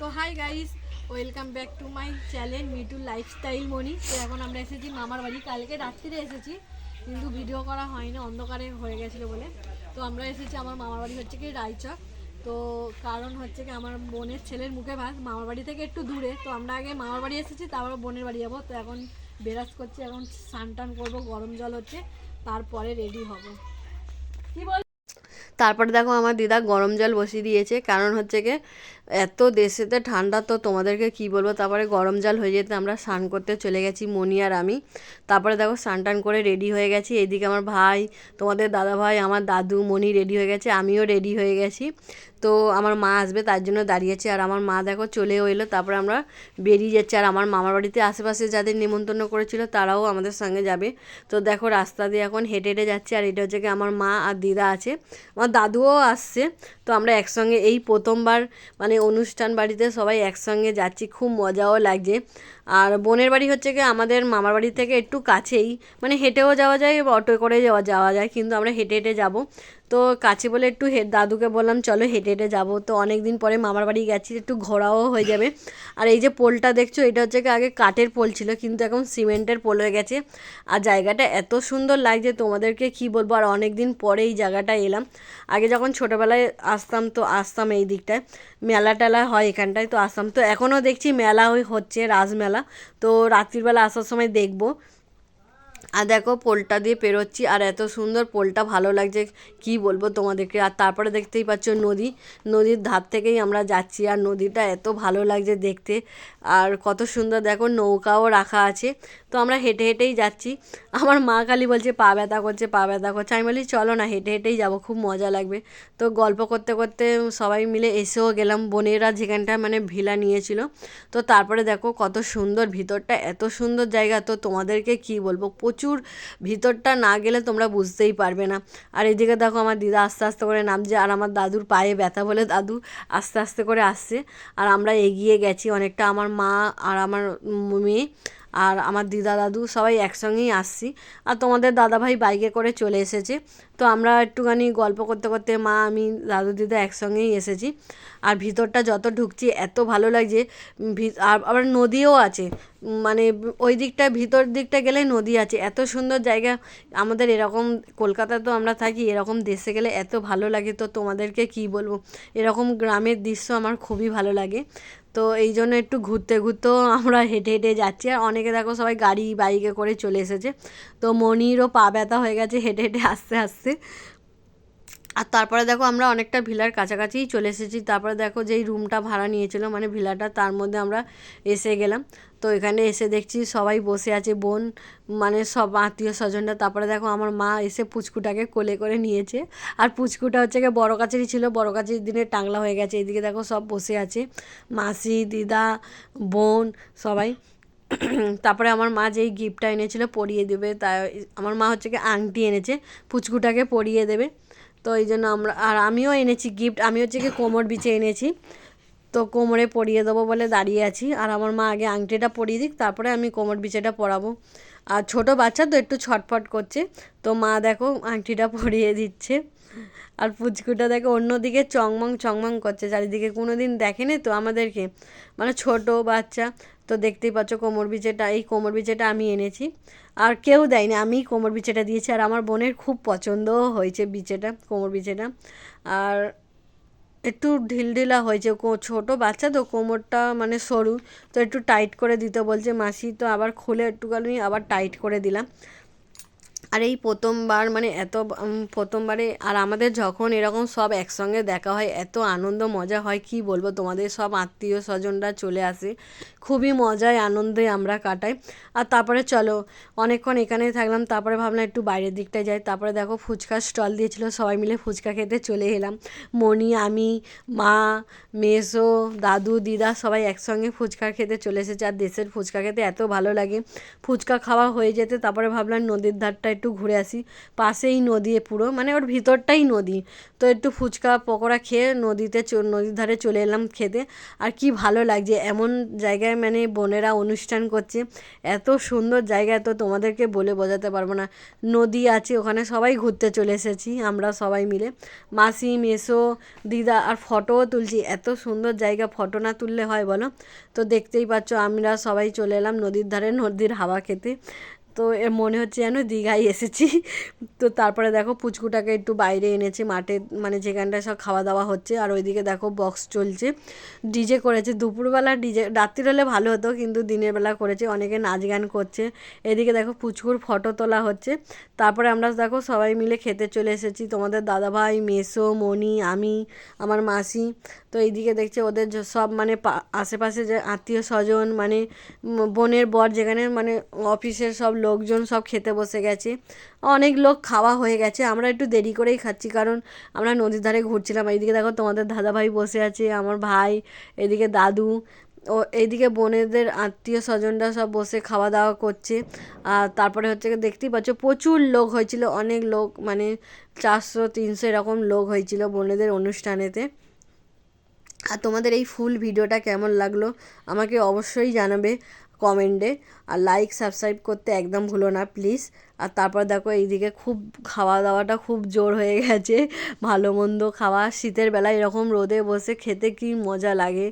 তো hi guys welcome back to my channel Mitu lifestyle Moni তো এখন আমরা এসেছি মামার বাড়ি। কালকে রাত্রিরে এসেছি, কিন্তু ভিডিও করা হয়নি, অন্ধকারে হয়ে গেছিল বলে। তো আমরা এসেছি আমার মামার বাড়ি হচ্ছে কি রায়চক। তো কারণ হচ্ছে কি আমার বোনের ছেলের মুখে ভাত, মামার বাড়ি থেকে একটু দূরে। তো আমরা আগে মামার বাড়ি এসেছি, তারপর বোনের বাড়ি যাব। তো এখন বেরাজ করছি, এখন স্নান টান করব, গরম জল হচ্ছে, তারপরে রেডি হব। কি বল তারপরে দেখো আমার দিদা গরম জল বসিয়ে দিয়েছে, কারণ হচ্ছে কি এত দেশেতে ঠান্ডা তো তোমাদেরকে কি বলব? তারপরে গরম জল হয়ে যেতে আমরা স্নান করতে চলে গেছি মনি আর আমি। তারপরে দেখো স্নান টান করে রেডি হয়ে গেছি। এদিকে আমার ভাই, তোমাদের দাদা ভাই, আমার দাদু, মনি রেডি হয়ে গেছে, আমিও রেডি হয়ে গেছি। তো আমার মা আসবে তার জন্য দাঁড়িয়েছে। আর আমার মা দেখো চলেও এলো, তারপরে আমরা বেরিয়ে যাচ্ছি। আর আমার মামার বাড়িতে আশেপাশে যাদের নিমন্ত্রণ করেছিল তারাও আমাদের সঙ্গে যাবে। তো দেখো রাস্তা দিয়ে এখন হেঁটে হেঁটে যাচ্ছি। আর এটা হচ্ছে কি আমার মা আর দিদা আছে। আমার দাদুও আসছে। তো আমরা একসঙ্গে এই প্রথমবার মানে অনুষ্ঠান বাড়িতে সবাই একসঙ্গে যাচ্ছি, খুব মজাও লাগছে। আর বোনের বাড়ি হচ্ছে কি আমাদের মামার বাড়ি থেকে একটু কাছেই। মানে হেঁটেও যাওয়া যায়, অটো করে যাওয়া যাওয়া যায়, কিন্তু আমরা হেঁটে হেঁটে যাব। তো কাছে বলে একটু দাদুকে বললাম, চলো হেঁটে হেঁটে যাব। তো অনেক দিন পরে মামার বাড়ি গেছি, একটু ঘোরাও হয়ে যাবে। আর এই যে পোলটা দেখছ, এটা হচ্ছে কি আগে কাঠের পোল ছিল, কিন্তু এখন সিমেন্টের পোল হয়ে গেছে। আর জায়গাটা এত সুন্দর লাগছে তোমাদেরকে, কি বলব? আর অনেক দিন পরে এই জায়গাটা এলাম। আগে যখন ছোটোবেলায় আসতাম, তো আসতাম এই দিকটায়। মেলা টেলা হয় এখানটায়, তো আসতাম। তো এখনও দেখছি মেলা হচ্ছে, রাজমেলা। তো রাত্রিবেলা আসার সময় দেখব। আর দেখো পোলটা দিয়ে পেরোচ্ছি, আর এত সুন্দর পোলটা ভালো লাগছে, কি বলব তোমাদেরকে? আর তারপরে দেখতেই পাচ্ছ নদী, নদীর ধার থেকেই আমরা যাচ্ছি, আর নদীটা এত ভালো লাগছে দেখতে, আর কত সুন্দর দেখো নৌকাও রাখা আছে, তো আমরা হেঁটে হেঁটেই যাচ্ছি। আমার মা খালি বলছে, পা ব্যথা করছে, পা ব্যথা করছে। আমি বলি, চলো না, হেঁটে হেঁটেই যাব, খুব মজা লাগবে। তো গল্প করতে করতে সবাই মিলে এসেও গেলাম, বোনেরা যেখানটা মানে ভিলা নিয়েছিল। তো তারপরে দেখো কত সুন্দর ভিতরটা, এত সুন্দর জায়গা, তো তোমাদেরকে কি বলব, প্রচুর ভিতরটা না গেলে তোমরা বুঝতেই পারবে না। আর এদিকে দেখো আমার দিদা আস্তে আস্তে করে নামছে, আর আমার দাদুর পায়ে ব্যথা বলে দাদু আস্তে আস্তে করে আসছে। আর আমরা এগিয়ে গেছি অনেকটা, আমার মা আর আমার মেয়ে। আর আমার দিদা দাদু সবাই একসঙ্গেই আসছি। আর তোমাদের দাদাভাই বাইকে করে চলে এসেছে। তো আমরা একটুখানি গল্প করতে করতে মা, আমি, দাদু, দিদা একসঙ্গেই এসেছি। আর ভিতরটা যত ঢুকছি, এত ভালো লাগছে। আর আবার নদীও আছে। মানে ওই দিকটা, ভিতর দিকটা গেলে নদী আছে। এত সুন্দর জায়গা। আমাদের এরকম কলকাতা তো আমরা থাকি, এরকম দেশে গেলে এত ভালো লাগে। তো তোমাদেরকে কি বলব? এরকম গ্রামের দৃশ্য আমার খুবই ভালো লাগে। তো এই জন্য একটু ঘুরতে ঘুরতেও আমরা হেঁটে হেঁটে যাচ্ছি। আর অনেকে দেখো সবাই গাড়ি বাইকে করে চলে এসেছে। তো মনিরও পা ব্যথা হয়ে গেছে হেঁটে হেঁটে আসতে আসতে। আর তারপরে দেখো আমরা অনেকটা ভিলার কাছাকাছিই চলে এসেছি। তারপরে দেখো যেই রুমটা ভাড়া নিয়েছিল মানে ভিলাটা, তার মধ্যে আমরা এসে গেলাম। তো এখানে এসে দেখছি সবাই বসে আছে, বোন মানে সব আত্মীয় স্বজনরা। তারপরে দেখো আমার মা এসে পুচকুটাকে কোলে করে নিয়েছে। আর পুচকুটা হচ্ছে গিয়ে বড় কাছেরই ছিল, বড় কাছের দিনে টাংলা হয়ে গেছে। এদিকে দেখো সব বসে আছে, মাসি, দিদা, বোন, সবাই। তারপরে আমার মা যেই গিফটটা এনেছিল পরিয়ে দেবে, তাই আমার মা হচ্ছে কি আংটি এনেছে, পুচকুটাকে পরিয়ে দেবে। তো এই জন্য আমরা আর আমিও এনেছি গিফট আমি হচ্ছে কি কোমর বিছে এনেছি। তো কোমরে পরিয়ে দেবো বলে দাঁড়িয়ে আছি। আর আমার মা আগে আংটিটা পরিয়ে দিক, তারপরে আমি কোমর বিছেটা পরাবো। আর ছোট বাচ্চা তো একটু ছটফট করছে। তো মা দেখো আংটিটা পরিয়ে দিচ্ছে। আর পুচকুটা দেখো অন্যদিকে চংমং চংমং করছে। চারিদিকে কোনো দিন দেখেনি তো আমাদেরকে। মানে ছোট বাচ্চা, তো দেখতেই পাচ্ছ কোমর বিছেটা, এই কোমর বিছেটা আমি এনেছি। আর কেউ দেয়নি আমি কোমর বিছেটা দিয়েছি। আর আমার বোনের খুব পছন্দও হয়েছে বিছেটা, কোমর বিছেটা। আর একটু ঢিলঢিলা হয়েছে ছোট বাচ্চা তো কোমরটা মানে সরু, তো একটু টাইট করে দিতে বলছে। মাসি তো আবার খুলে একটুখানি আবার টাইট করে দিলাম। আর এই প্রথমবার মানে এত প্রথমবারে আর আমাদের যখন এরকম সব একসঙ্গে দেখা হয়, এত আনন্দ, মজা হয়, কি বলব? তোমাদের সব আত্মীয় স্বজনরা চলে আসে। খুবই মজায়, আনন্দে আমরা কাটাই। আর তারপরে চলো, অনেকক্ষণ এখানেই থাকলাম, তারপরে ভাবলাম একটু বাইরের দিকটায় যাই। তারপরে দেখো ফুচকার স্টল দিয়েছিল, সবাই মিলে ফুচকা খেতে চলে এলাম। মনি, আমি, মা, মেসো, দাদু, দিদা সবাই একসঙ্গে ফুচকা খেতে চলে এসেছে। আর দেশের ফুচকা খেতে এত ভালো লাগে। ফুচকা খাওয়া হয়ে যেতে, তারপরে ভাবলাম নদীর ধারটা একটু ঘুরে আসি। পাশেই নদী পুরো মানে ওর ভিতরটাই নদী। তো একটু ফুচকা পকোড়া খেয়ে নদীতে নদীর ধারে চলে এলাম খেতে। আর কি ভালো লাগছে, এমন জায়গায় মানে বোনেরা অনুষ্ঠান করছে। এত সুন্দর জায়গা তো তোমাদেরকে বলে বোঝাতে পারব না। নদী আছে, ওখানে সবাই ঘুরতে চলে এসেছি, আমরা সবাই মিলে। মাসি, মেসো, দিদা আর ফটোও তুলছি। এত সুন্দর জায়গা, ফটো না তুললে হয় বলো? তো দেখতেই পাচ্ছ, আমরা সবাই চলে এলাম নদীর ধারে নদীর হাওয়া খেতে। তো এর মনে হচ্ছে যেন দীঘায় এসেছি। তো তারপরে দেখো পুচকুটাকে একটু বাইরে এনেছে মাঠে মানে যেখানটায় সব খাওয়া দাওয়া হচ্ছে। আর ওইদিকে দেখো বক্স চলছে। ডিজে করেছে। দুপুরবেলা ডিজে রাত্রির হলে ভালো হতো, কিন্তু দিনের বেলা করেছে। অনেকে নাচ গান করছে। এদিকে দেখো পুচকুর ফটো তোলা হচ্ছে। তারপরে আমরা দেখো সবাই মিলে খেতে চলে এসেছি। তোমাদের দাদাভাই, মেসো মনি আমি, আমার মাসি। তো এইদিকে দেখছে ওদের সব মানে আশেপাশে যে আত্মীয় স্বজন মানে বোনের বর যেখানে মানে অফিসের সব লোকজন সব খেতে বসে গেছে। অনেক লোক খাওয়া হয়ে গেছে। আমরা একটু দেরি করেই খাচ্ছি কারণ আমরা নদীর ধারে ঘুরছিলাম। এইদিকে দেখো তোমাদের দাদাভাই বসে আছে, আমার ভাই এদিকে দাদু, ও এইদিকে বোনেদের আত্মীয় স্বজনরা সব বসে খাওয়া দাওয়া করছে। আর তারপরে হচ্ছে দেখতেই পাচ্ছ, প্রচুর লোক হয়েছিল, অনেক লোক মানে চারশো, তিনশো এরকম লোক হয়েছিল বোনেদের অনুষ্ঠানেতে। আর তোমাদের এই ফুল ভিডিওটা কেমন লাগল আমাকে অবশ্যই জানাবে। কমেন্টে। আর লাইক সাবস্ক্রাইব করতে একদম ভুলো না প্লিজ আর তারপর দেখো এইদিকে খুব খাওয়া দাওয়াটা খুব জোর হয়ে গেছে। ভালো মন্দ খাওয়া। শীতের বেলায় এরকম রোদে বসে খেতে কি মজা লাগে।